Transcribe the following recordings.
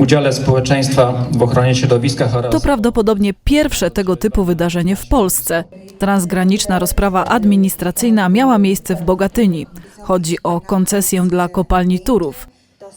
udziale społeczeństwa w ochronie środowiska oraz To prawdopodobnie pierwsze tego typu wydarzenie w Polsce. Transgraniczna rozprawa administracyjna miała miejsce w Bogatyni. Chodzi o koncesję dla kopalni Turów.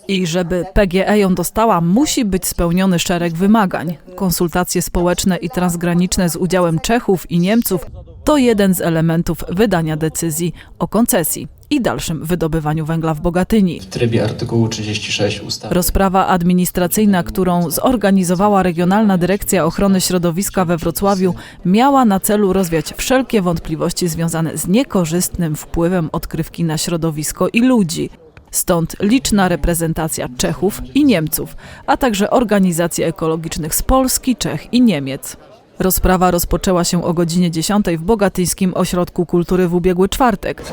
I żeby PGE ją dostała, musi być spełniony szereg wymagań. Konsultacje społeczne i transgraniczne z udziałem Czechów i Niemców to jeden z elementów wydania decyzji o koncesji i dalszym wydobywaniu węgla w Bogatyni. w trybie artykułu 36 ustawy. Rozprawa administracyjna, którą zorganizowała Regionalna Dyrekcja Ochrony Środowiska we Wrocławiu, miała na celu rozwiać wszelkie wątpliwości związane z niekorzystnym wpływem odkrywki na środowisko i ludzi. Stąd liczna reprezentacja Czechów i Niemców, a także organizacji ekologicznych z Polski, Czech i Niemiec. Rozprawa rozpoczęła się o godzinie 10 w Bogatyńskim Ośrodku Kultury w ubiegły czwartek.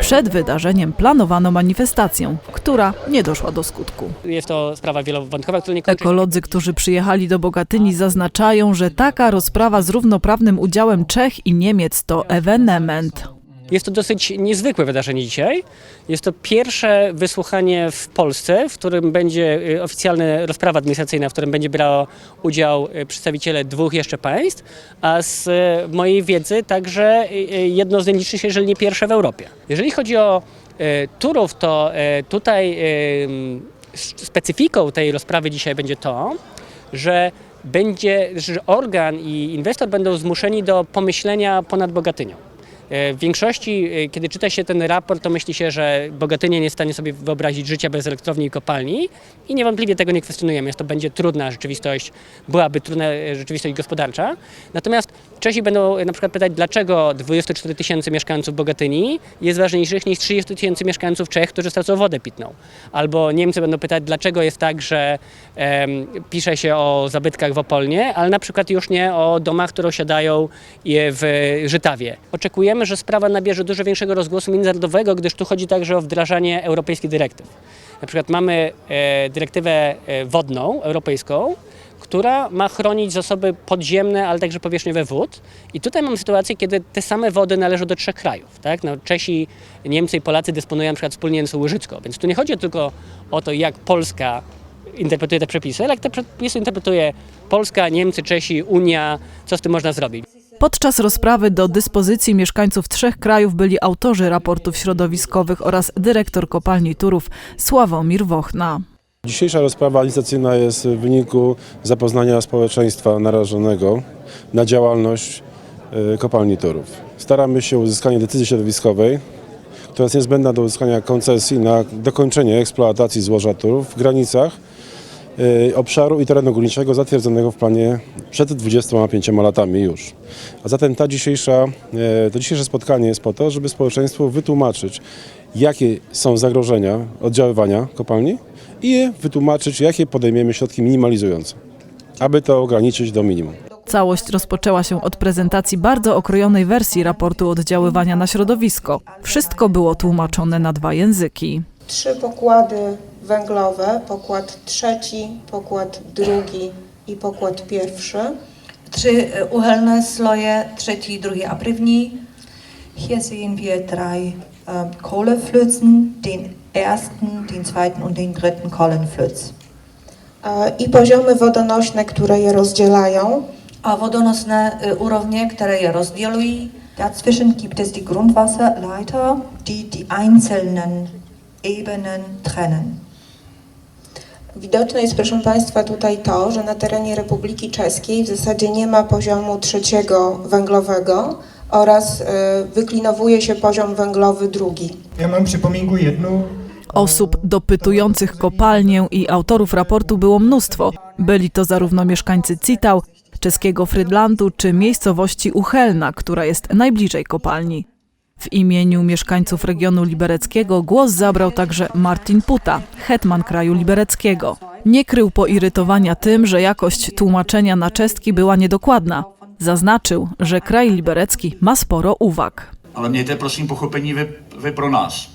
Przed wydarzeniem planowano manifestację, która nie doszła do skutku. Jest to sprawa wielowątkowa, która nie kończy Ekolodzy, którzy przyjechali do Bogatyni, zaznaczają, że taka rozprawa z równoprawnym udziałem Czech i Niemiec to ewenement. Jest to dosyć niezwykłe wydarzenie dzisiaj. Jest to pierwsze wysłuchanie w Polsce, w którym będzie y, oficjalna rozprawa administracyjna, w którym będzie brało udział y, przedstawiciele dwóch jeszcze państw, a z y, mojej wiedzy także jedno z najliczniejszych, jeżeli nie pierwsze w Europie. Jeżeli chodzi o Turów, to tutaj specyfiką tej rozprawy dzisiaj będzie to, że będzie, że organ i inwestor będą zmuszeni do pomyślenia ponad Bogatynią. E, W większości, e, kiedy czyta się ten raport, to myśli się, że Bogatynia nie jest w stanie sobie wyobrazić życia bez elektrowni i kopalni i niewątpliwie tego nie kwestionujemy. Jest to będzie trudna rzeczywistość, byłaby trudna e, rzeczywistość gospodarcza. Natomiast Czesi będą na przykład pytać, dlaczego 24 tysięcy mieszkańców Bogatyni jest ważniejszych niż 30 tysięcy mieszkańców Czech, którzy stracą wodę pitną. Albo Niemcy będą pytać, dlaczego jest tak, że em, pisze się o zabytkach w Opolnie, ale na przykład już nie o domach, które osiadają w Żytawie. Oczekujemy, że sprawa nabierze dużo większego rozgłosu międzynarodowego, gdyż tu chodzi także o wdrażanie europejskich dyrektyw. Na przykład mamy e, dyrektywę e, wodną europejską, która ma chronić zasoby podziemne, ale także powierzchniowe wód. I tutaj mamy sytuację, kiedy te same wody należą do trzech krajów. Tak? No, Czesi, Niemcy i Polacy dysponują przykład wspólnie Wisłą Łyżycką. Więc tu nie chodzi tylko o to, jak Polska interpretuje te przepisy, ale jak te przepisy interpretuje Polska, Niemcy, Czesi, Unia, co z tym można zrobić. Podczas rozprawy do dyspozycji mieszkańców trzech krajów byli autorzy raportów środowiskowych oraz dyrektor kopalni Turów Sławomir Wochna. Dzisiejsza rozprawa legislacyjna jest w wyniku zapoznania społeczeństwa narażonego na działalność e, kopalni Turów. Staramy się uzyskanie decyzji środowiskowej, która jest niezbędna do uzyskania koncesji na dokończenie eksploatacji złoża Turów w granicach obszaru i terenu górniczego zatwierdzonego w planie przed 25 latami już. A zatem ta dzisiejsza, e, to dzisiejsze spotkanie jest po to, żeby społeczeństwu wytłumaczyć, jakie są zagrożenia oddziaływania kopalni i je wytłumaczyć, jakie podejmiemy środki minimalizujące, aby to ograniczyć do minimum. Całość rozpoczęła się od prezentacji bardzo okrojonej wersji raportu oddziaływania na środowisko. Wszystko było tłumaczone na dwa języki. Trzy pokłady węglowe, pokład trzeci, pokład drugi i pokład pierwszy. Tři eh, uhelné sloje, třetí, druhý a první. Hier sehen wir drei äh, Kohleflözen, den ersten, den zweiten und den dritten Kohlenflöz. e, I poziomy wodonośne, które je rozdzielają. A vodonosné äh, úrovně, které je rozdělují. Dazwischen gibt es die Grundwasserleiter, die die einzelnen Ebenen trennen. Widoczne jest, proszę Państwa, tutaj to, że na terenie Republiki Czeskiej w zasadzie nie ma poziomu trzeciego węglowego oraz e, wyklinowuje się poziom węglowy drugi. Já mám připomínku jednu. Osób dopytujących kopalnię i autorów raportu było mnóstwo. Byli to zarówno mieszkańcy Citał, czeskiego Frydlandu czy miejscowości Uchelna, która jest najbliżej kopalni. W imieniu mieszkańców regionu libereckiego głos zabrał także Martin Puta, hetman kraju libereckiego. Nie krył poirytowania tym, że jakość tłumaczenia na czestki była niedokładna. Zaznaczył, że kraj liberecki ma sporo uwag. Ale mějte prosím pochopení vy, vy pro nás.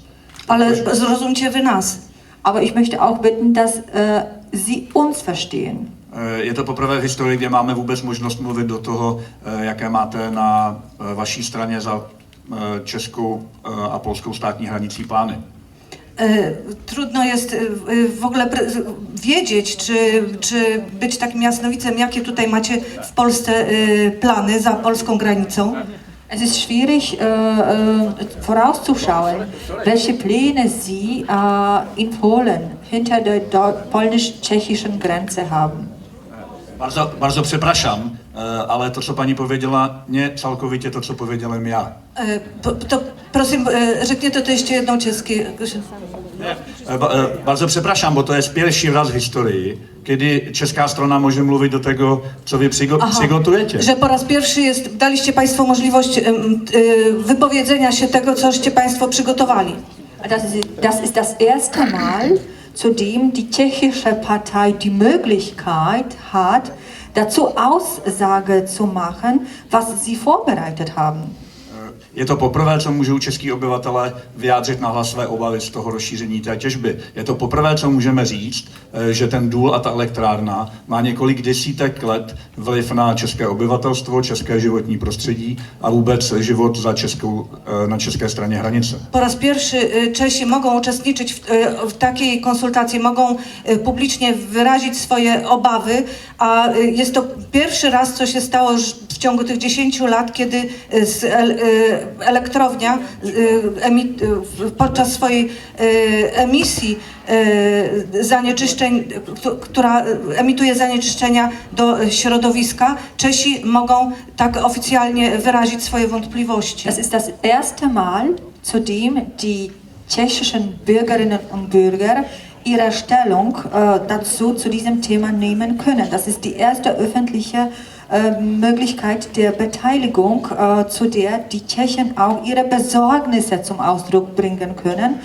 Ale zrozumcie wy nas. Aber ich möchte auch bitten, dass äh, Sie uns verstehen. Eh, Je to poprvé v historii, kde máme vůbec možnost mluvit do toho, eh, jaké máte na vaší straně za českou eh, a polskou státní hranicí plány. E, Trudno jest e, e, w ogóle wiedzieć, czy, czy być takim jasnowicem, jakie tutaj macie w Polsce e, plany za polską granicą. Es ist schwierig äh, vorauszuschauen, welche Pläne Sie äh, in Polen hinter der polnisch-tschechischen Grenze haben. Bardzo, bardzo przepraszam, e, ale to, co pani powiedziała, nie całkowicie to, co powiedziałem ja. E, po- To prosím, e, řekněte to ještě jednou česky. E, ba- e, Bardzo przepraszam, bo to jest pierwszy raz w historii, kiedy czeska strona może mówić do tego, co wy przygo- Aha, przygotujecie. że po raz pierwszy jest, daliście Państwo możliwość em, e, wypowiedzenia się tego, coście Państwo przygotowali. Das das ist das erste Mal, zu dem die tschechische Partei die Möglichkeit hat, dazu Aussage zu machen, was sie vorbereitet haben. Je to poprvé, co můžou český obyvatele vyjádřit na hlas své obavy z toho rozšíření té těžby. Je to poprvé, co můžeme říct, že ten důl a ta elektrárna má několik desítek let vliv na české obyvatelstvo, české životní prostředí a vůbec život za českou, eh, na české straně hranice. Po raz pierwszy y, Czesi mogą uczestniczyć w, y, w takiej konsultacji, mogą y, publicznie wyrazić swoje obawy, a jest to pierwszy raz, co się stało ciągu tych 10 lat, kiedy y, y, elektrownia y, podczas swojej emisji zanieczyszczeń, któ- która emituje zanieczyszczenia do środowiska, Czesi mogą tak oficjalnie wyrazić swoje wątpliwości. Das ist das erste Mal, zu dem die tschechischen Bürgerinnen und Bürger ihre Stellung äh, dazu zu diesem Thema nehmen können. Das ist die erste öffentliche Möglichkeit der Beteiligung, äh, zu der die Tschechen auch ihre Besorgnisse zum Ausdruck bringen können.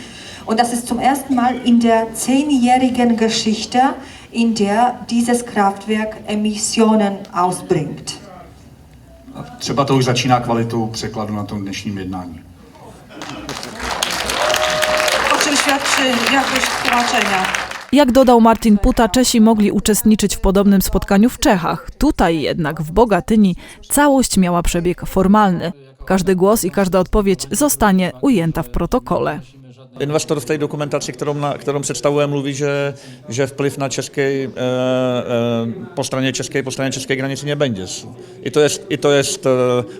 Und das ist zum ersten Mal in der zehnjährigen Geschichte, in der dieses Kraftwerk Emissionen ausbringt. Třeba to už začíná kvalitou překladu na tom dnešním jednání. O czym świadczy jakość tłumaczenia? Jak dodał Martin Puta, Czesi mogli uczestniczyć w podobnym spotkaniu w Czechach. Tutaj jednak w Bogatyni całość miała przebieg formalny. Każdy głos i każda odpowiedź zostanie ujęta w protokole. Investor v té dokumentaci, kterou, na, kterou představuje, mluví, že, že vplyv na české, e, e, po straně české, po straně české granice nebude. I to jest, i to jest e,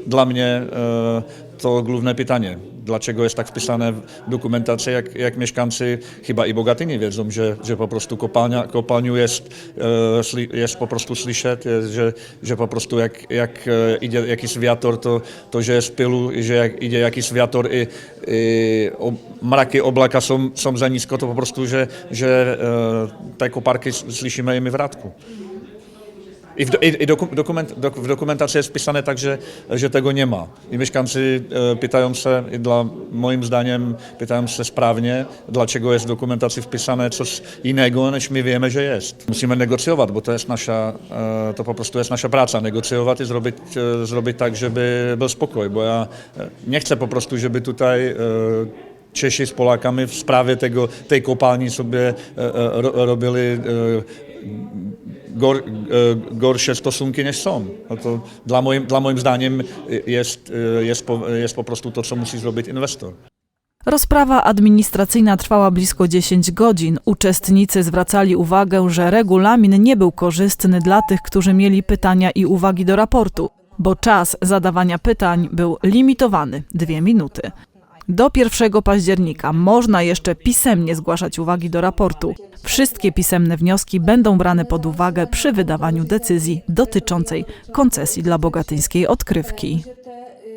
dla mnie e, to główne pytanie. Dlaczego jest tak wpisane w dokumentacji, jak, jak mieszkańcy chyba i Bogatyni wiedzą, że, że po prostu kopalnia, kopalniu jest, e, sli, jest po prostu słyszeć, że, że po prostu jak, jak e, idzie jakiś wiatr, to, to że jest pylu, że jak idzie jakiś wiatr i, i o, mraky oblaka są, są za nisko, to po prostu, że, że e, te koparki słyszymy i my w radku. I, w, i, i doku, dokument, dok, w dokumentacji jest pisane tak, że, że tego nie ma. I mieszkańcy e, pytają się, i dla, moim zdaniem pytają się sprawnie, dlaczego jest w dokumentacji wpisane coś innego, niż my wiemy, że jest. Musimy negocjować, bo to jest nasza, e, to po prostu jest nasza praca, negocjować i zrobić, e, zrobić tak, żeby był spokój, bo ja e, nie chcę po prostu, żeby tutaj e, Czesi z Polakami w sprawie tego, tej kopalni sobie e, e, ro, robili e, gor, e, gorsze stosunki niż są. No to dla, moim, dla moim zdaniem jest, e, jest, po, jest po prostu to, co musi zrobić inwestor. Rozprawa administracyjna trwała blisko 10 godzin. Uczestnicy zwracali uwagę, że regulamin nie był korzystny dla tych, którzy mieli pytania i uwagi do raportu, bo czas zadawania pytań był limitowany dwie minuty. Do 1 października można jeszcze pisemnie zgłaszać uwagi do raportu. Wszystkie pisemne wnioski będą brane pod uwagę przy wydawaniu decyzji dotyczącej koncesji dla bogatyńskiej odkrywki.